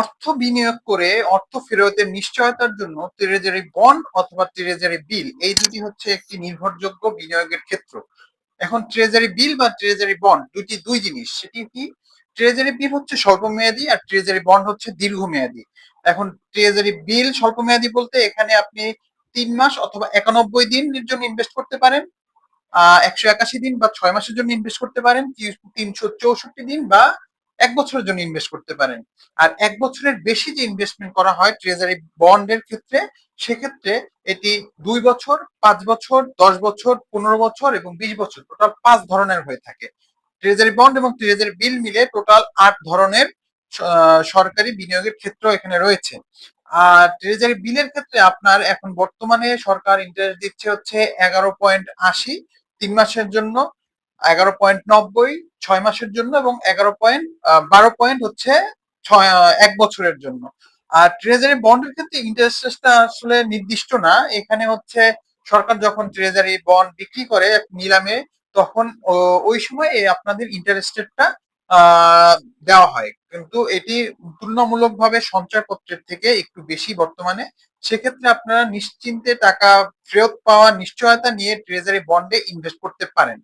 অর্থ বিনিয়োগ করে অর্থ ফেরতের নিশ্চয়তার জন্য ট্রেজারি বন্ড অথবা ট্রেজারি বিল এই দুটি হচ্ছে একটি নির্ভরযোগ্য বিনিয়োগের ক্ষেত্র। এখন ট্রেজারি বিল বা ট্রেজারি বন্ড দুটি দুই জিনিস, সেটি কি? ট্রেজারি বিল হচ্ছে স্বল্পমেয়াদী আর ট্রেজারি বন্ড হচ্ছে দীর্ঘমেয়াদী। এখন ট্রেজারি বিল স্বল্পমেয়াদী বলতে এখানে আপনি তিন মাস অথবা একানব্বই দিনের জন্য ইনভেস্ট করতে পারেন, আহ, একশো একাশি দিন বা ছয় মাসের জন্য ইনভেস্ট করতে পারেন, তিনশো চৌষট্টি দিন বা এক বছরের জন্য ইনভেস্ট করতে পারেন। আর এক বছরের বেশি যে ইনভেস্টমেন্ট করা হয় ট্রেজারি বন্ডের ক্ষেত্রে, সেক্ষেত্রে এটি দুই বছর, পাঁচ বছর, দশ বছর, পনেরো বছর এবং বিশ বছর টোটাল পাঁচ ধরনের হয়ে থাকে। ট্রেজারি বন্ড এবং ট্রেজারি বিল মিলে টোটাল আট ধরনের সরকারি বিনিয়োগের ক্ষেত্র এখানে রয়েছে। আর ট্রেজারি বিলের ক্ষেত্রে আপনার এখন বর্তমানে সরকার ইন্টারেস্ট দিচ্ছে হচ্ছে এগারো পয়েন্ট আশি তিন মাসের জন্য। এগারো পয়েন্ট নব্বই ছয় মাসের জন্য এবং এগারো পয়েন্ট বারো পয়েন্ট হচ্ছে ছয় এক বছরের জন্য। আর ট্রেজারি বন্ডের ক্ষেত্রে ইন্টারেস্টটা আসলে নির্দিষ্ট না। এখানে হচ্ছে সরকার যখন ট্রেজারি বন্ড বিক্রি করে নিলামে, তখন ওই সময় আপনাদের ইন্টারেস্টেডটা দেওয়া হয়। কিন্তু এটি তুলনামূলকভাবে সঞ্চয়পত্রের থেকে একটু বেশি বর্তমানে। সেক্ষেত্রে আপনারা নিশ্চিন্তে টাকা ফেরত পাওয়ার নিশ্চয়তা নিয়ে ট্রেজারি বন্ডে ইনভেস্ট করতে পারেন।